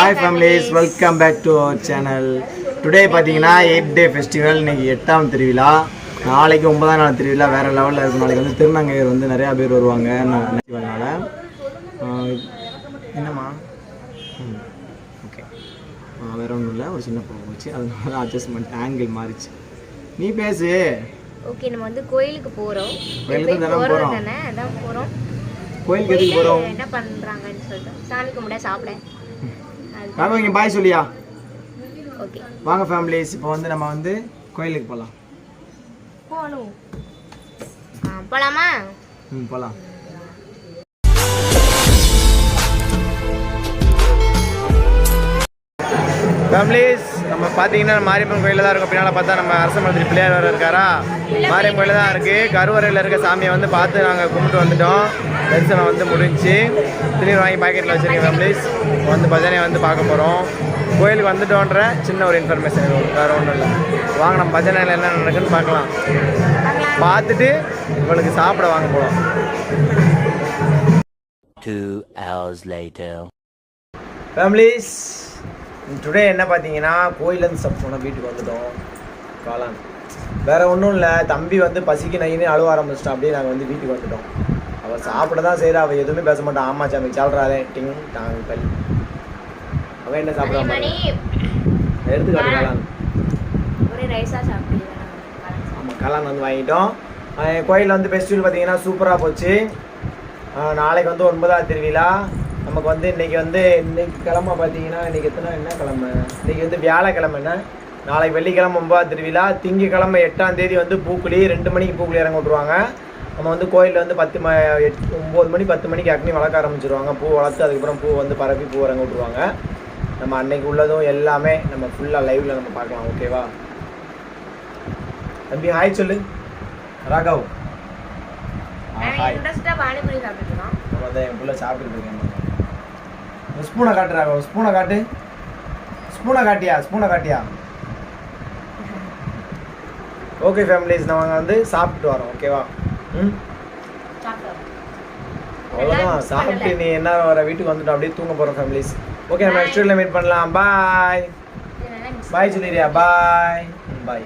Hi families welcome back to our channel today பார்த்தீங்கன்னா eight day festival இன்னைக்கு எட்டாம் திருவிழா. நாளைக்கு ஒன்பதாம் நாள் திருவிழா வேற லெவலில் இருக்கும். நாளைக்கு வந்து திருநங்கையர் வந்து நிறையா பேர் வருவாங்க. அதனால. என்னம்மா? ஓகே வேற ஒன்றும் இல்லை. ஒரு சின்ன ப்ராப்ளம் வச்சு அதனால அட்ஜஸ்ட்மெண்ட் ஆங்கிள் மாறிச்சு. நீ பேசு. ஓகே நம்ம வந்து கோயிலுக்கு போறோம். கோயிலுக்கு தானே போறோம்? போறோம். தானே அதான் கோயிலுக்கு எதுக்கு போகிறோம் என்ன பண்றாங்கன்னு சொல்லிட்டு சாமி கும்பிட சாப்பிட. ராகவ இங்கே பாய் சொல்லியா? ஓகே. வாங்க ஃபேமிலிஸ் இப்போ வந்து நம்ம வந்து கோயிலுக்கு போகலாம் போகணும் போலாமா? ம் போகலாம் ஃபேமிலிஸ் நம்ம பார்த்தீங்கன்னா மாரியம்மன் கோயிலில் தான் இருக்கும். பின்னால் பார்த்தா நம்ம அரச மந்திரி பிள்ளையார் வேறு இருக்காரா? மாரியம்மன் கோயிலில் தான் இருக்குது கருவறையில் இருக்க சாமியை வந்து பார்த்து நாங்கள் கும்பிட்டு வந்துட்டோம். தரிசனம் வந்து முடிஞ்சு. திருநீர் வாங்கி பாக்கெட்டில் வச்சுருக்கேன் ஃபேமிலிஸ் வந்து பஜனையை வந்து பார்க்க போகிறோம் கோயிலுக்கு வந்துட்டோன்ற சின்ன ஒரு இன்ஃபர்மேஷன் வேறு ஒன்றும் இல்லை. வாங்க நம்ம பஜனையில் என்ன நடக்குன்னு பார்க்கலாம். பார்த்துட்டு இவளுக்கு சாப்பிட வாங்க போகிறோம் Two hours later. Families today என்ன பார்த்தீங்கன்னா கோயிலேருந்து சாப்பிட்டு போனால் வீட்டுக்கு வந்துட்டோம். காளான். வேற ஒன்றும் இல்லை தம்பி வந்து பசிக்கு நைன்னு அழுவ ஆரம்பிச்சிட்டான். அப்படியே நாங்கள் வந்து வீட்டுக்கு வந்துட்டோம். அவள் சாப்பிட தான் செய்கிறா அவள் எதுவுமே பேச மாட்டான் ஆமா சாமி சாப்பிட்றாதே டிங் டாங் கல் அவன் என்ன அதே சாப்பிடாம மாதிரி எடுத்துக்காட்டு காளான். ஆமாம் காளான் வந்து வாங்கிட்டோம். கோயிலில் வந்து ஃபெஸ்டிவல் பார்த்தீங்கன்னா சூப்பராக போச்சு. நாளைக்கு வந்து ஒன்பதாம் திருவிழா. நமக்கு வந்து இன்னைக்கு வந்து இன்னைக்கு கிழமை பார்த்தீங்கன்னா இன்னைக்கு எத்தனை என்ன கிழமை? இன்னைக்கு வந்து வியாழக்கிழமை என்ன? நாளைக்கு வெள்ளிக்கிழமை ஒன்பதாம் திருவிழா. திங்கக்கிழமை எட்டாம் தேதி வந்து பூக்குழி. ரெண்டு மணிக்கு பூக்குழி இறங்க விட்ருவாங்க நம்ம வந்து கோயிலில் வந்து பத்து ம எட் ஒம்பது மணி பத்து மணிக்கு அக்னி வளர்க்க ஆரம்பிச்சிருவாங்க. பூ வளர்த்து அதுக்கப்புறம் பூ வந்து பரப்பி பூ இறங்க விட்ருவாங்க நம்ம அன்னைக்கு உள்ளதும் எல்லாமே நம்ம ஃபுல்லாக லைவில் நம்ம பார்க்கலாம். ஓகேவா தம்பி ஹாய் சொல்லு. ராகவ். ஹாய் நம்ம வந்து என் பிள்ளை சாப்பிட்டுட்டு இருக்கேன். ஸ்பூனை காட்டு ராகவ் ஸ்பூனை காட்டு. ஸ்பூனை காட்டியா ஸ்பூனை காட்டியா? ஓகே ஃபேமிலிஸ் நம்ம வந்து சாப்பிட்டு வரோம் ஓகேவா ம்? அவ்வளோதான் சாப்பிட்டு நீ என்ன வர வீட்டுக்கு வந்துட்டோம் அப்படியே தூங்க போகிறோம் ஃபேமிலிஸ் ஓகே நம்ம நெக்ஸ்ட் மீட் பண்ணலாம். பாய் பாய் சொல்லிடுறியா பாய் பாய்